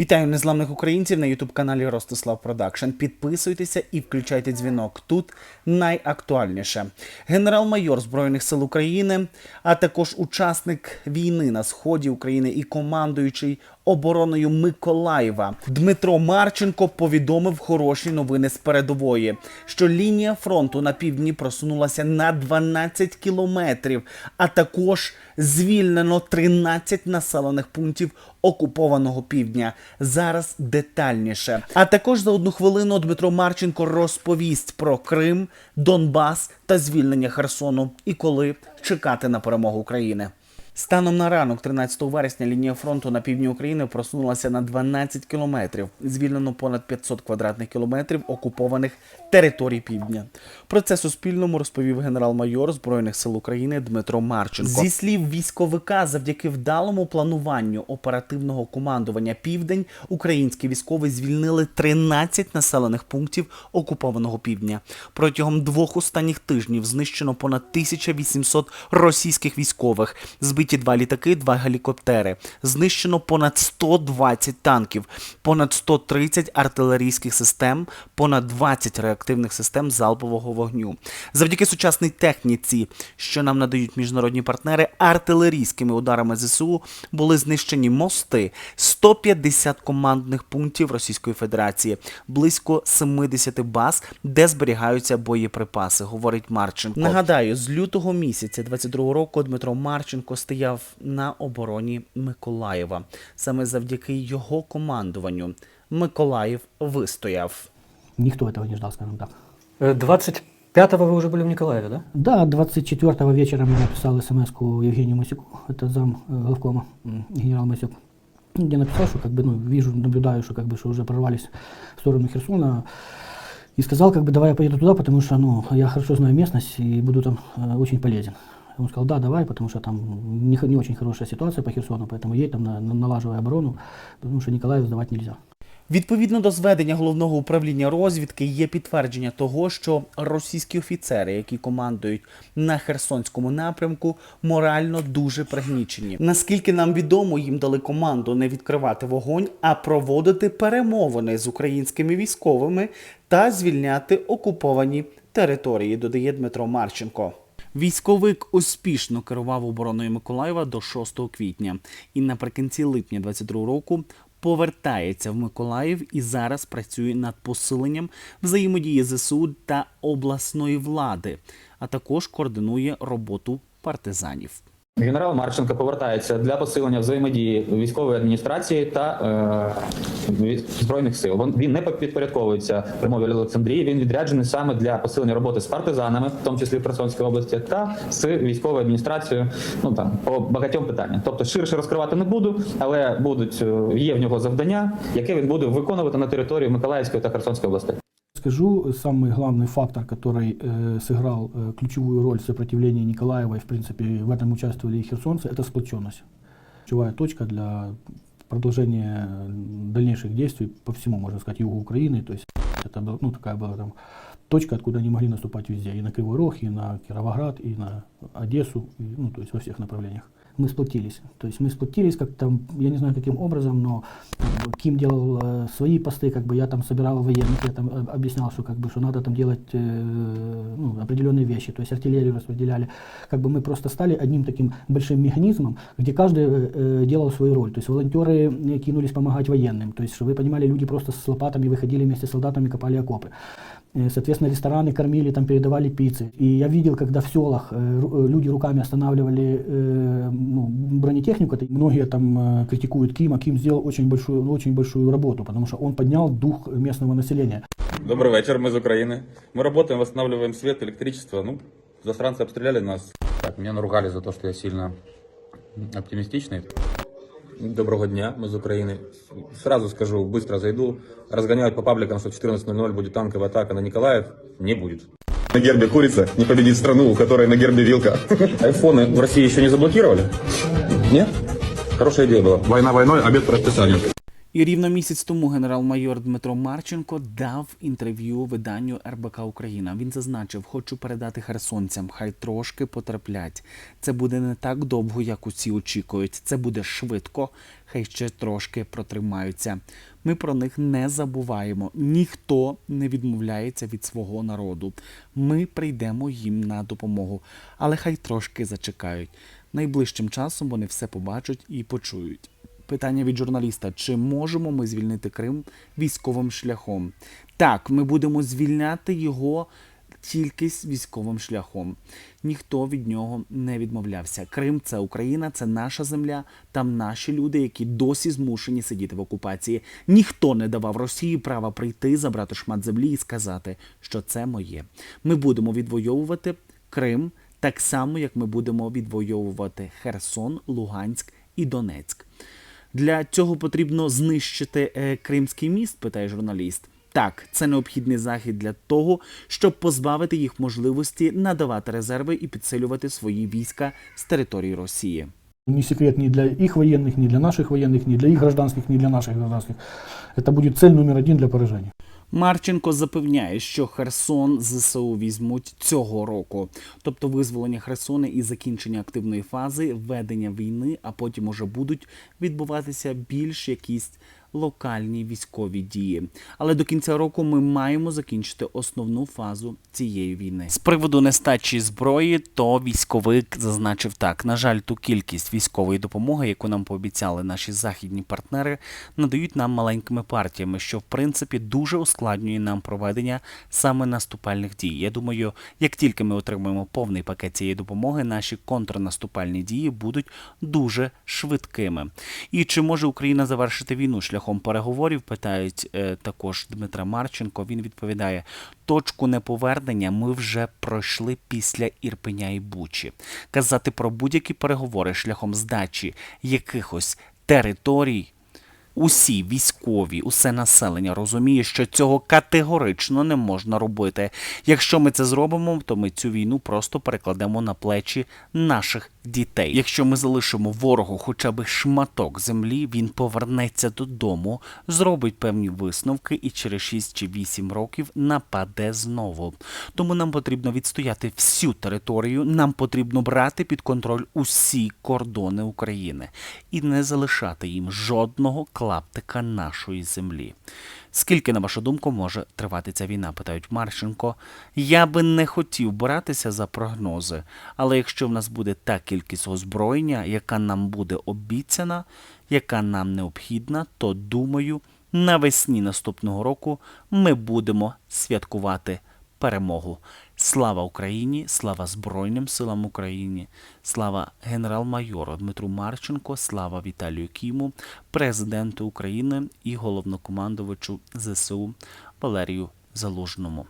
Вітаю незламних українців на ютуб каналі Ростислав Продакшн. Підписуйтеся і включайте дзвінок. Тут найактуальніше. Генерал-майор Збройних сил України, а також учасник війни на сході України і командуючий обороною Миколаєва Дмитро Марченко повідомив хороші новини з передової, що лінія фронту на півдні просунулася на 12 кілометрів, а також звільнено 13 населених пунктів окупованого півдня. Зараз детальніше. А також за одну хвилину Дмитро Марченко розповість про Крим, Донбас та звільнення Херсону і коли чекати на перемогу України. Станом на ранок, 13 вересня, лінія фронту на півдні України просунулася на 12 кілометрів. Звільнено понад 500 квадратних кілометрів окупованих територій півдня. Про це Суспільному розповів генерал-майор Збройних сил України Дмитро Марченко. Зі слів військовика, завдяки вдалому плануванню оперативного командування Південь, українські військові звільнили 13 населених пунктів окупованого півдня. Протягом двох останніх тижнів знищено понад 1800 російських військових, збиті два літаки, два гелікоптери, знищено понад 120 танків, понад 130 артилерійських систем, понад 20 реактивних систем залпового вогню. Завдяки сучасній техніці, що нам надають міжнародні партнери, артилерійськими ударами ЗСУ були знищені мости, 150 командних пунктів Російської Федерації, близько 70 баз, де зберігаються боєприпаси, говорить Марченко. Нагадаю, з лютого місяця 22 року Дмитро Марченко стояв на обороні Миколаєва. Саме завдяки його командуванню Миколаїв вистояв. Никто этого не ждал, скажем так. Э, 25-го вы уже были в Николаеве, да? Да, 24 вечером я написал смс Евгению Масюку, это зам э, главкома, м, генерал Масюк, где написал, что как бы, ну, вижу, наблюдаю, что как бы, что уже прорвались в сторону Херсона, и сказал, как бы, давай я поеду туда, потому что, ну, я хорошо знаю местность и буду там э, очень полезен. Он сказал, да, давай, потому что там не, не очень хорошая ситуация по Херсону, поэтому едь там, на, на- налаживай оборону, потому что Николаев сдавать нельзя. Відповідно до зведення головного управління розвідки є підтвердження того, що російські офіцери, які командують на Херсонському напрямку, морально дуже пригнічені. Наскільки нам відомо, їм дали команду не відкривати вогонь, а проводити перемовини з українськими військовими та звільняти окуповані території, додає Дмитро Марченко. Військовик успішно керував обороною Миколаєва до 6 квітня і наприкінці липня 22 року повертається в Миколаїв і зараз працює над посиленням взаємодії ЗСУ та обласної влади, а також координує роботу партизанів. Генерал Марченко повертається для посилення взаємодії військової адміністрації та е, збройних сил. Він, не підпорядковується примові Олександрії. Він відряджений саме для посилення роботи з партизанами, в тому числі в Херсонській області, та з військовою адміністрацією. Ну там по багатьом питанням. Тобто ширше розкривати не буду, але будуть е, є в нього завдання, яке він буде виконувати на території Миколаївської та Херсонської областей. Скажу, самый главный фактор, который э, сыграл э, ключевую роль в сопротивлении Николаева, и в принципе в этом участвовали и херсонцы, это сплоченность. Ключевая точка для продолжения дальнейших действий по всему, можно сказать, югу Украины. То есть это ну, такая была там точка, откуда они могли наступать везде. И на Кривой Рог, и на Кировоград, и на Одессу, и, ну, то есть во всех направлениях. Мы сплотились. То есть мы сплотились как-то, я не знаю каким образом, но э, Ким делал э, свои посты, как бы я там собирал военных, я там э, объяснял, что как бы что надо там делать э, ну, определенные вещи, то есть артиллерию распределяли. Как бы мы просто стали одним таким большим механизмом, где каждый э, э, делал свою роль. То есть волонтеры э, кинулись помогать военным, то есть, чтобы вы понимали, люди просто с лопатами выходили вместе с солдатами, копали окопы. Э, Соответственно, рестораны кормили, там передавали пиццы. И я видел, когда в селах э, ру- э, люди руками останавливали э, ну, бронетехнику. Это Многие там э, критикуют Кима. Ким сделал очень большую, очень большую работу, потому что он поднял дух местного населения. Добрый вечер, мы из Украины. Мы работаем, восстанавливаем свет, электричество. Ну, застранцы обстреляли нас. Так, меня наругали за то, что я сильно оптимистичный. Доброго дня, мы из Украины. Сразу скажу, быстро зайду. Разгоняют по пабликам, что в 14.00 будет танковая атака на Николаев. Не будет. На гербе курица не победит страну, у которой на гербе вилка. Айфоны в России еще не заблокировали? Нет? Хорошая идея была. Война войной, обед по расписанию. І рівно місяць тому генерал-майор Дмитро Марченко дав інтерв'ю виданню РБК Україна. Він зазначив, хочу передати херсонцям, хай трошки потерплять. Це буде не так довго, як усі очікують. Це буде швидко, хай ще трошки протримаються. Ми про них не забуваємо. Ніхто не відмовляється від свого народу. Ми прийдемо їм на допомогу, але хай трошки зачекають. Найближчим часом вони все побачать і почують. Питання від журналіста: чи можемо ми звільнити Крим військовим шляхом? Так, ми будемо звільняти його тільки військовим шляхом. Ніхто від нього не відмовлявся. Крим це Україна, це наша земля. Там наші люди, які досі змушені сидіти в окупації. Ніхто не давав Росії права прийти, забрати шмат землі і сказати, що це моє. Ми будемо відвоювати Крим так само, як ми будемо відвоювати Херсон, Луганськ і Донецьк. Для цього потрібно знищити е, Кримський міст, питає журналіст. Так, це необхідний захід для того, щоб позбавити їх можливості надавати резерви і підсилювати свої війська з території Росії. Не секрет ни для их военных, ни для наших военных, ни для их гражданских, ни для наших гражданских. Это будет цель номер один для поражения. Марченко запевняє, що Херсон ЗСУ візьмуть цього року, тобто визволення Херсона і закінчення активної фази ведення війни, а потім уже будуть відбуватися більш якісь локальні військові дії. Але до кінця року ми маємо закінчити основну фазу цієї війни. З приводу нестачі зброї, то військовик зазначив так: на жаль, ту кількість військової допомоги, яку нам пообіцяли наші західні партнери, надають нам маленькими партіями, що в принципі дуже ускладнює нам проведення саме наступальних дій. Я думаю, як тільки ми отримаємо повний пакет цієї допомоги, наші контрнаступальні дії будуть дуже швидкими. І чи може Україна завершити війну шляхом переговорів? Питають е, також Дмитра Марченко. Він відповідає: точку неповернення ми вже пройшли після Ірпеня і Бучі. Казати про будь-які переговори шляхом здачі якихось територій. Усі військові, усе населення розуміє, що цього категорично не можна робити. Якщо ми це зробимо, то ми цю війну просто перекладемо на плечі наших дітей. Якщо ми залишимо ворогу хоча б шматок землі, він повернеться додому, зробить певні висновки і через 6 чи 8 років нападе знову. Тому нам потрібно відстояти всю територію, нам потрібно брати під контроль усі кордони України і не залишати їм жодного клаптика нашої землі. Скільки, на вашу думку, може тривати ця війна? питають Марченко. Я би не хотів братися за прогнози, але якщо в нас буде та кількість озброєння, яка нам буде обіцяна, яка нам необхідна, то думаю, навесні наступного року ми будемо святкувати перемогу. Слава Україні, слава Збройним силам України, слава генерал-майору Дмитру Марченко, слава Віталію Кіму, президенту України і головнокомандувачу ЗСУ Валерію Залужному.